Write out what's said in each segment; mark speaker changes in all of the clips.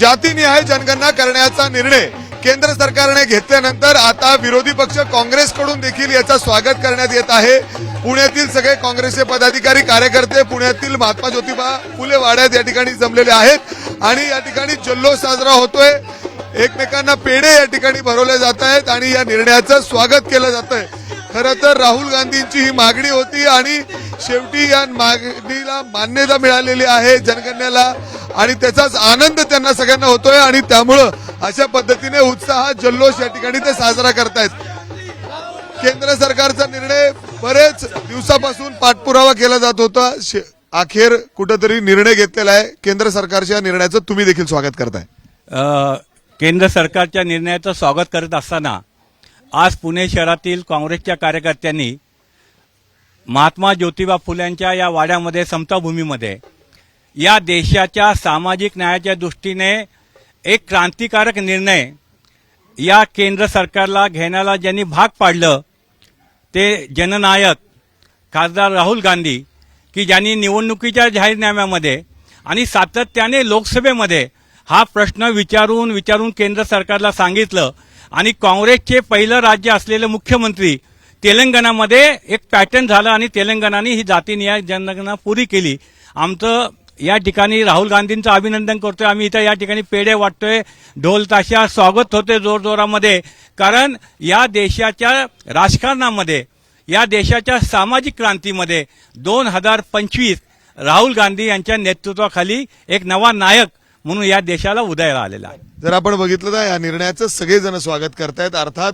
Speaker 1: जातीनिहाय जनगणना करण्याचा निर्णय केंद्र सरकारने घेतल्यानंतर आता विरोधी पक्ष काँग्रेसकडून देखील याचा स्वागत करण्यात येत आहे. पुण्यातील सगळे काँग्रेसचे पदाधिकारी कार्यकर्ते पुण्यातील महात्मा ज्योतिबा फुले वाड्यात या ठिकाणी जमलेले आहेत आणि या ठिकाणी जल्लोष साजरा होतोय. एकमेकांना पेढे या ठिकाणी भरवले जात आहेत आणि या निर्णयाचं स्वागत केलं जात आहे खरं तर राहुल गांधींची ही मागणी होती आणि शेवटी या मागणीला मान्यता मिळालेली आहे जनगणनेला. आणि त्याचाच आनंद त्यांना सगळ्यांना होतोय आणि त्यामुळं अशा पद्धतीने उत्साह जल्लोष या ठिकाणी ते साजरा करतायत. केंद्र सरकारचा निर्णय बरेच दिवसापासून पाठपुरावा केला जात होता. अखेर कुठंतरी निर्णय घेतलेला आहे. केंद्र सरकारच्या निर्णयाचं तुम्ही देखील स्वागत करताय.
Speaker 2: केंद्र सरकारच्या निर्णयाचं स्वागत करत असताना आज पुणे शहरातील काँग्रेसच्या कार्यकर्त्यांनी महात्मा ज्योतिबा फुल्यांच्या या वाड्यामध्ये समताभूमीमध्ये या देशाच्या सामाजिक न्यायाच्या दृष्टीने एक क्रांतिकारक निर्णय या केंद्र सरकारला घेण्याला ज्यांनी भाग पाडलं ते जननायक खासदार राहुल गांधी की ज्यांनी निवडणुकीच्या जाहीरनाम्यामध्ये आणि सातत्याने लोकसभेमध्ये हा प्रश्न विचारून विचारून केंद्र सरकारला सांगितलं आणि काँग्रेसचे पहिलं राज्य असलेले मुख्यमंत्री तेलंगणामध्ये एक पॅटर्न झालं आणि तेलंगणाने ही जातीनिहाय जनगणना पुरी केली. आमचं या ठिकाणी राहुल गांधींचं अभिनंदन करतोय. आम्ही इथं या ठिकाणी पेढे वाटतोय. ढोल ताशा स्वागत होते जोरजोरामध्ये. कारण या देशाच्या राजकारणामध्ये या देशाच्या सामाजिक क्रांतीमध्ये दोन हजार पंचवीस राहुल गांधी यांच्या नेतृत्वाखाली एक नवा नायक म्हणून या देशाला उदयाला आलेला आहे.
Speaker 1: जर आपण बघितलं तर या निर्णयाचं सगळेजण स्वागत करतायत. अर्थात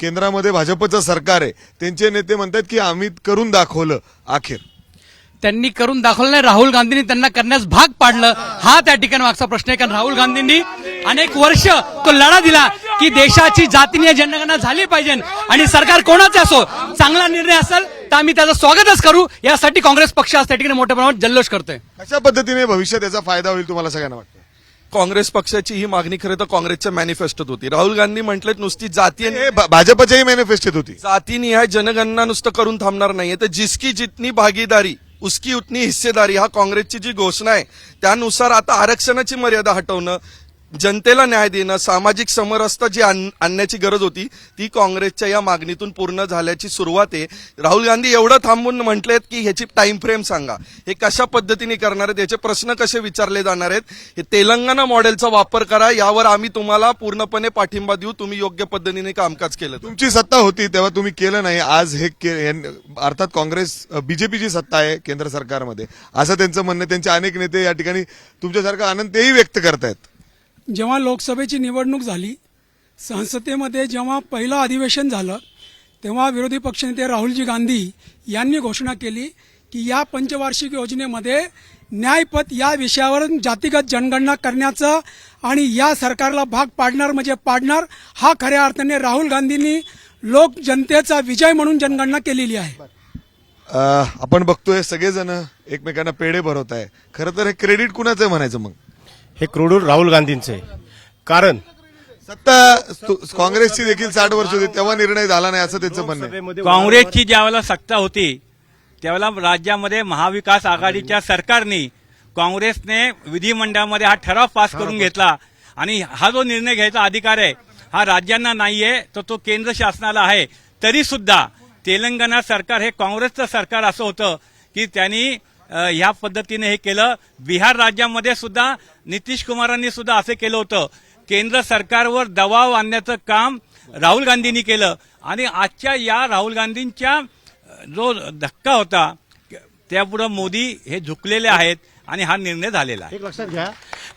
Speaker 1: केंद्रामध्ये भाजपचं सरकार आहे. त्यांचे नेते म्हणतात की आम्ही करून दाखवलं अखेर.
Speaker 3: त्यांनी करून दाखवलं नाही. राहुल गांधींनी त्यांना करण्यास भाग पाडलं. हा त्या ठिकाणी मागचा प्रश्न आहे. कारण राहुल गांधींनी अनेक वर्ष तो लढा दिला की देशाची जातीय जनगणना झाली पाहिजे. आणि सरकार कोणाचे असो चांगला निर्णय असेल तर आम्ही त्याचं स्वागतच करू. यासाठी काँग्रेस पक्ष आज त्या ठिकाणी मोठ्या प्रमाणात जल्लोष करतोय.
Speaker 1: कशा पद्धतीने भविष्यात याचा फायदा होईल तुम्हाला सगळ्यांना वाटतं?
Speaker 4: काँग्रेस पक्षाची ही मागणी खरं तर काँग्रेसच्या मॅनिफेस्टोत होती. राहुल गांधी म्हटलेत नुसती जातीय
Speaker 1: भा- भाजपच्याही मॅनिफेस्टोत होती.
Speaker 4: जातीनिहाय जनगणना नुसतं करून थांबणार नाहीये. तर जिसकी जितनी भागीदारी उसकी उतनी हिस्सेदारी हा काँग्रेसची जी घोषणा आहे त्यानुसार आता आरक्षणाची मर्यादा हटवणं जनतेला न्याय देणं सामाजिक समरसता जी आण- आणण्याची गरज होती ती काँग्रेसच्या या मागणीतून पूर्ण झाल्याची सुरुवात आहे. राहुल गांधी एवढं थांबून म्हटलेत की ह्याची टाइम फ्रेम सांगा. हे कशा पद्धतीने करणार आहेत याचे प्रश्न कसे विचारले जाणार आहेत हे तेलंगणा मॉडेलचा वापर करा यावर आम्ही तुम्हाला पूर्णपणे पाठिंबा देऊ तुम्ही योग्य पद्धतीने कामकाज केलं
Speaker 1: तुमची सत्ता होती तेव्हा तुम्ही केलं नाही आज हे के- अर्थात काँग्रेस बीजेपीची सत्ता आहे केंद्र सरकारमध्ये. असं त्यांचं म्हणणं त्यांचे अनेक नेते या ठिकाणी तुमच्यासारखा आनंद तेही व्यक्त करतायत.
Speaker 5: जेव्हा लोकसभेची निवडणूक झाली संसदेमध्ये जेव्हा पहिलं अधिवेशन झालं तेव्हा विरोधी पक्षनेते राहुलजी गांधी यांनी घोषणा केली की या पंचवार्षिक योजनेमध्ये न्यायपथ या विषयावर जातीगत जनगणना करण्याचं आणि या सरकारला भाग पाडणार म्हणजे पाडणार हा खऱ्या अर्थाने राहुल गांधींनी लोक जनतेचा विजय म्हणून जनगणना केलेली आहे.
Speaker 1: आपण बघतोय सगळेजण एकमेकांना पेढे भरवत आहे खरं तर हे क्रेडिट कुणाचं आहे म्हणायचं मग?
Speaker 6: हे क्रोडूर राहुल गांधींचे. कारण
Speaker 1: सत्ता काँग्रेसची देखील साठ वर्ष होती तेव्हा निर्णय झाला नाही असं त्यांचं म्हणणं आहे.
Speaker 2: काँग्रेसची ज्यावेळेला सत्ता होती त्यावेळेला राज्यामध्ये महाविकास आघाडीच्या सरकारने काँग्रेसने विधिमंडळामध्ये हा ठराव पास करून घेतला. आणि हा जो निर्णय घ्यायचा अधिकार आहे हा राज्यांना नाहीये तर तो केंद्र शासनाला आहे. तरी सुद्धा तेलंगणा सरकार हे काँग्रेसचं सरकार असं होतं की त्यांनी ह्या पद्धतीने हे केलं. बिहार राज्यामध्ये सुद्धा नितीश कुमारांनी सुद्धा असं केलं होतं. केंद्र सरकारवर दबाव आणण्याचं काम राहुल गांधींनी केलं. आणि आजच्या या राहुल गांधींच्या जो धक्का होता त्यापुढं मोदी हे झुकलेले आहेत आणि हा निर्णय झालेला आहे.
Speaker 6: लक्षात घ्या.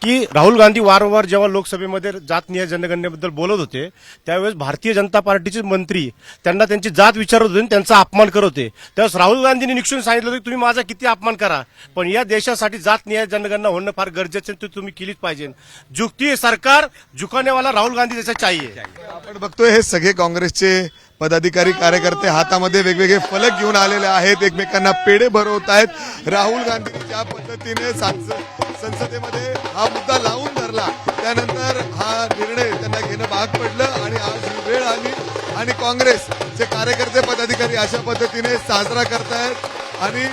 Speaker 6: की राहुल गांधी वारंवार जेव्हा लोकसभेमध्ये जातनीय जनगणनेबद्दल बोलत होते त्यावेळेस भारतीय जनता पार्टीचे मंत्री त्यांना त्यांची जात विचारत होते आणि त्यांचा अपमान करत होते. त्यावेळेस राहुल गांधींनी निक्षून सांगितलं होतं की तुम्ही माझा किती अपमान करा पण या देशासाठी जातनीय जनगणना होणं फार गरजेचं आहे, ते तुम्ही केलीच पाहिजे. झुकती सरकार झुकानेवाला राहुल गांधी जैसा चाहिए.
Speaker 1: आपण बघतोय हे सगळे काँग्रेसचे पदाधिकारी कार्यकर्ते हातामध्ये वेगवेगळे फलक घेऊन आलेले आहेत. एकमेकांना पेढे भरवत आहेत. राहुल गांधी ज्या पद्धतीने संसदेमध्ये हा मुद्दा लावून धरला त्यानंतर हा निर्णय त्यांना घेणं भाग पडलं आणि आज वेळ आली आणि काँग्रेसचे कार्यकर्ते पदाधिकारी अशा पद्धतीने साजरा करतायत आणि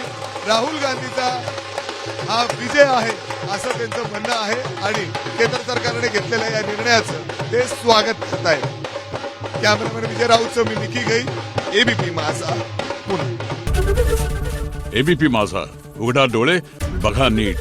Speaker 1: राहुल गांधीचा हा विजय आहे असं त्यांचं म्हणणं आहे आणि केंद्र सरकारने घेतलेल्या या निर्णयाचं ते स्वागत करत आहेत कॅमेरामॅन विजय राऊतचं मी निकी गई एबीपी माझा. पुणे
Speaker 7: एबीपी माझा. उघडा डोळे बघा नीट.